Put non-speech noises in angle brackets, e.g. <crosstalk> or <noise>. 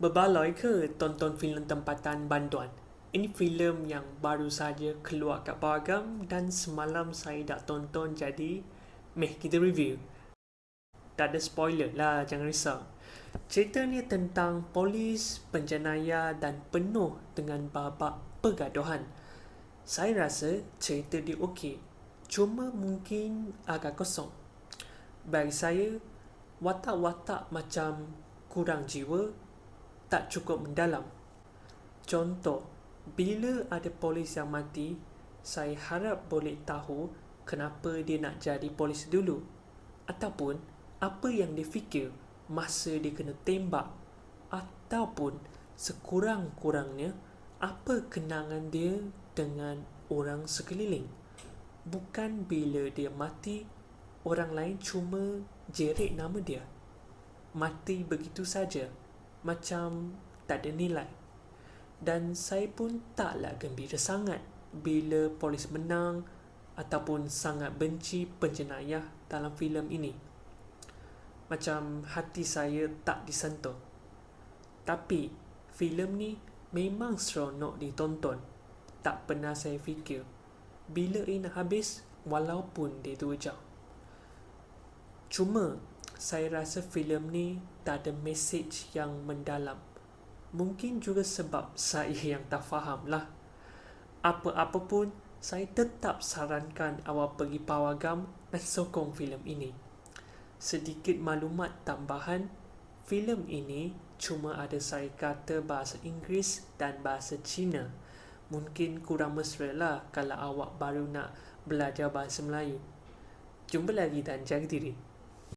Berbaloi ke tonton filem tempatan bantuan? Ini filem yang baru saja keluar kat Pawagam dan semalam saya dah tonton jadi meh kita review. Tak ada spoiler lah, jangan risau. Cerita ni tentang polis, penjenayah dan penuh dengan babak pergaduhan. Saya rasa cerita dia okey. Cuma mungkin agak kosong. Bagi saya, watak-watak macam kurang jiwa tak cukup mendalam. Contoh, bila ada polis yang mati, saya harap boleh tahu kenapa dia nak jadi polis dulu. Ataupun, apa yang dia fikir masa dia kena tembak. Ataupun, sekurang-kurangnya, apa kenangan dia dengan orang sekeliling. Bukan bila dia mati, orang lain cuma jerit nama dia. Mati begitu saja macam tak ada nilai. Dan saya pun taklah gembira sangat bila polis menang ataupun sangat benci penjenayah dalam filem ini. Macam hati saya tak disentuh. Tapi filem ni memang seronok ditonton. Tak pernah saya fikir bila nak habis walaupun dia tu jauh. Cuma saya rasa filem ni tak ada message yang mendalam. Mungkin juga sebab saya <laughs> yang tak faham lah. Apa-apa pun, saya tetap sarankan awak pergi pawagam dan sokong filem ini. Sedikit maklumat tambahan, filem ini cuma ada saya kata bahasa Inggeris dan bahasa Cina. Mungkin kurang mesra lah kalau awak baru nak belajar bahasa Melayu. Jumpa lagi dan jaga diri.